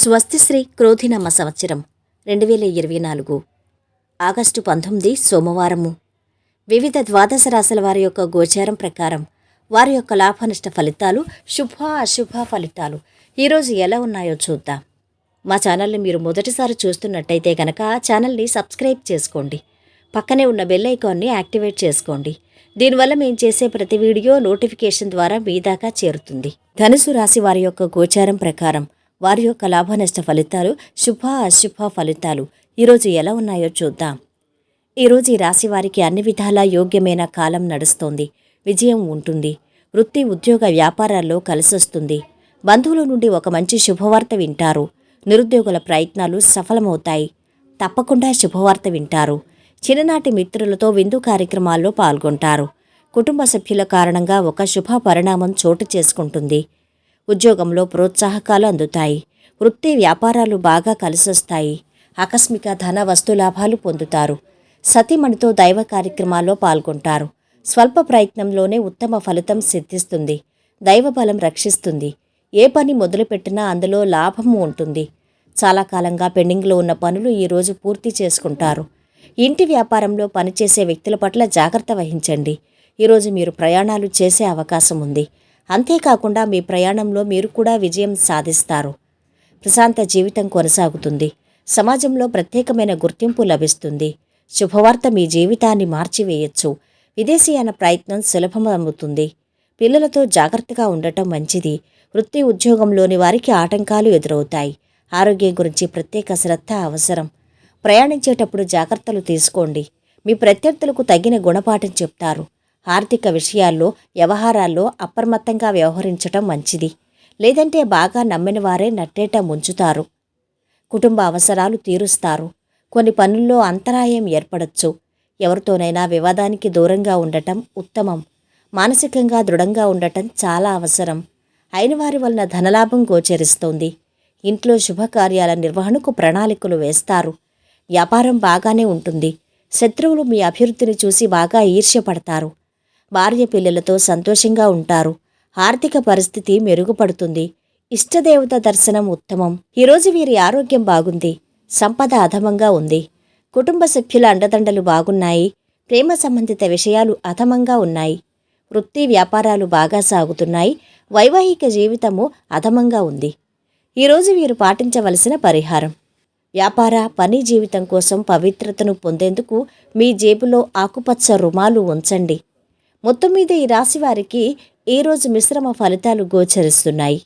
స్వస్తిశ్రీ క్రోధినమ్మ సంవత్సరం రెండు వేల ఇరవై నాలుగు. ఆగస్టు పంతొమ్మిది సోమవారము. వివిధ ద్వాదశ రాశుల వారి యొక్క గోచారం ప్రకారం వారి యొక్క లాభనష్ట ఫలితాలు శుభ అశుభ ఫలితాలు ఈరోజు ఎలా ఉన్నాయో చూద్దాం. మా ఛానల్ని మీరు మొదటిసారి చూస్తున్నట్టయితే కనుక ఆ ఛానల్ని సబ్స్క్రైబ్ చేసుకోండి. పక్కనే ఉన్న బెల్ ఐకాన్ని యాక్టివేట్ చేసుకోండి. దీనివల్ల మేము చేసే ప్రతి వీడియో నోటిఫికేషన్ ద్వారా మీ దాకా చేరుతుంది. ధనుసు రాశి వారి యొక్క గోచారం ప్రకారం వారి యొక్క లాభనష్ట ఫలితాలు శుభ అశుభ ఫలితాలు ఈరోజు ఎలా ఉన్నాయో చూద్దాం. ఈరోజు ఈ రాశి వారికి అన్ని విధాలా యోగ్యమైన కాలం నడుస్తోంది. విజయం ఉంటుంది. వృత్తి ఉద్యోగ వ్యాపారాల్లో కలిసొస్తుంది. బంధువుల నుండి ఒక మంచి శుభవార్త వింటారు. నిరుద్యోగుల ప్రయత్నాలు సఫలమవుతాయి. తప్పకుండా శుభవార్త వింటారు. చిన్ననాటి మిత్రులతో విందు కార్యక్రమాల్లో పాల్గొంటారు. కుటుంబ సభ్యుల కారణంగా ఒక శుభ పరిణామం చోటు చేసుకుంటుంది. ఉద్యోగంలో ప్రోత్సాహకాలు అందుతాయి. వృత్తి వ్యాపారాలు బాగా కలిసొస్తాయి. ఆకస్మిక ధన వస్తు లాభాలు పొందుతారు. సతీమణితో దైవ కార్యక్రమాల్లో పాల్గొంటారు. స్వల్ప ప్రయత్నంలోనే ఉత్తమ ఫలితం సిద్ధిస్తుంది. దైవబలం రక్షిస్తుంది. ఏ పని మొదలుపెట్టినా అందులో లాభము ఉంటుంది. చాలా కాలంగా పెండింగ్లో ఉన్న పనులు ఈరోజు పూర్తి చేసుకుంటారు. ఇంటి వ్యాపారంలో పనిచేసే వ్యక్తుల పట్ల జాగ్రత్త వహించండి. ఈరోజు మీరు ప్రయాణాలు చేసే అవకాశం ఉంది. అంతేకాకుండా మీ ప్రయాణంలో మీరు కూడా విజయం సాధిస్తారు. ప్రశాంత జీవితం కొనసాగుతుంది. సమాజంలో ప్రత్యేకమైన గుర్తింపు లభిస్తుంది. శుభవార్త మీ జీవితాన్ని మార్చివేయచ్చు. విదేశీయాన ప్రయత్నం సులభమవుతుంది. పిల్లలతో జాగ్రత్తగా ఉండటం మంచిది. వృత్తి ఉద్యోగంలోని వారికి ఆటంకాలు ఎదురవుతాయి. ఆరోగ్యం గురించి ప్రత్యేక శ్రద్ధ అవసరం. ప్రయాణించేటప్పుడు జాగ్రత్తలు తీసుకోండి. మీ ప్రత్యర్థులకు తగిన గుణపాఠం చెప్తారు. ఆర్థిక విషయాల్లో వ్యవహారాల్లో అప్రమత్తంగా వ్యవహరించటం మంచిది. లేదంటే బాగా నమ్మిన వారే నట్టేట ముంచుతారు. కుటుంబ అవసరాలు తీరుస్తారు. కొన్ని పనుల్లో అంతరాయం ఏర్పడచ్చు. ఎవరితోనైనా వివాదానికి దూరంగా ఉండటం ఉత్తమం. మానసికంగా దృఢంగా ఉండటం చాలా అవసరం. అయిన వారి వలన ధనలాభం గోచరిస్తోంది. ఇంట్లో శుభకార్యాల నిర్వహణకు ప్రణాళికలు వేస్తారు. వ్యాపారం బాగానే ఉంటుంది. శత్రువులు మీ అభివృద్ధిని చూసి బాగా ఈర్ష్యపడతారు. భార్య పిల్లలతో సంతోషంగా ఉంటారు. ఆర్థిక పరిస్థితి మెరుగుపడుతుంది. ఇష్టదేవత దర్శనం ఉత్తమం. ఈరోజు వీరి ఆరోగ్యం బాగుంది. సంపద అధమంగా ఉంది. కుటుంబ సభ్యుల అండదండలు బాగున్నాయి. ప్రేమ సంబంధిత విషయాలు అధమంగా ఉన్నాయి. వృత్తి వ్యాపారాలు బాగా సాగుతున్నాయి. వైవాహిక జీవితము అధమంగా ఉంది. ఈరోజు వీరు పాటించవలసిన పరిహారం. వ్యాపార పని జీవితం కోసం పవిత్రతను పొందేందుకు మీ జేబులో ఆకుపచ్చ రుమాలు ఉంచండి. మొత్తం మీద ఈ రాశి వారికి ఈరోజు మిశ్రమ ఫలితాలు గోచరిస్తున్నాయి?